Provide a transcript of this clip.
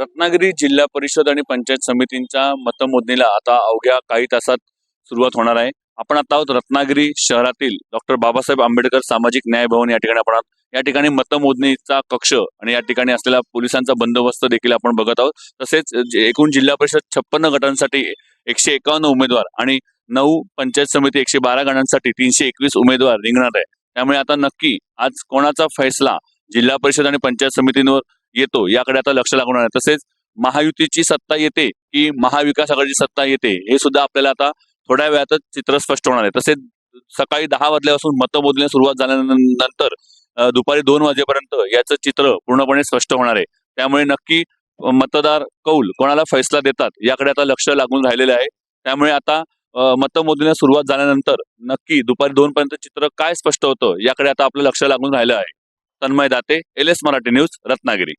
रत्नागिरी जिल्हा परिषद आणि पंचायत समितींच्या मतमोजणीला आता अवघ्या काही तासात सुरुवात होणार आहे. आपण आता आहोत रत्नागिरी शहरातील डॉक्टर बाबासाहेब आंबेडकर सामाजिक न्याय भवन या ठिकाणी आपण या ठिकाणी मतमोजणीचा कक्ष आणि या ठिकाणी असलेला पोलिसांचा बंदोबस्त देखील आपण बघत आहोत. तसेच एकूण जिल्हा परिषद छप्पन्न गटांसाठी एकशे एकावन्न उमेदवार आणि नऊ पंचायत समिती एकशे बारा गणांसाठी तीनशे एकवीस उमेदवार रिंगणार आहे. त्यामुळे आता नक्की आज कोणाचा फैसला जिल्हा परिषद आणि पंचायत समितींवर येतो. याकडे आता लक्ष लागणार आहे तसेच महायुतीची सत्ता येते की महाविकास आघाडीची सत्ता येते हे सुद्धा आपल्याला आता थोड्या वेळातच चित्र स्पष्ट होणार आहे. तसेच सकाळी दहा वाजल्यापासून मतमोजणी सुरुवात झाल्यानंतर दुपारी दोन वाजेपर्यंत याचं चित्र पूर्णपणे स्पष्ट होणार आहे. त्यामुळे नक्की मतदार कौल कोणाला फैसला देतात याकडे आता लक्ष लागून राहिलेले आहे. त्यामुळे आता अ, सुरुवात झाल्यानंतर नक्की दुपारी दोन पर्यंत चित्र काय स्पष्ट होतं याकडे आता आपलं लक्ष लागून राहिलं आहे. Tanmay Date L S Marathi news Ratnagiri.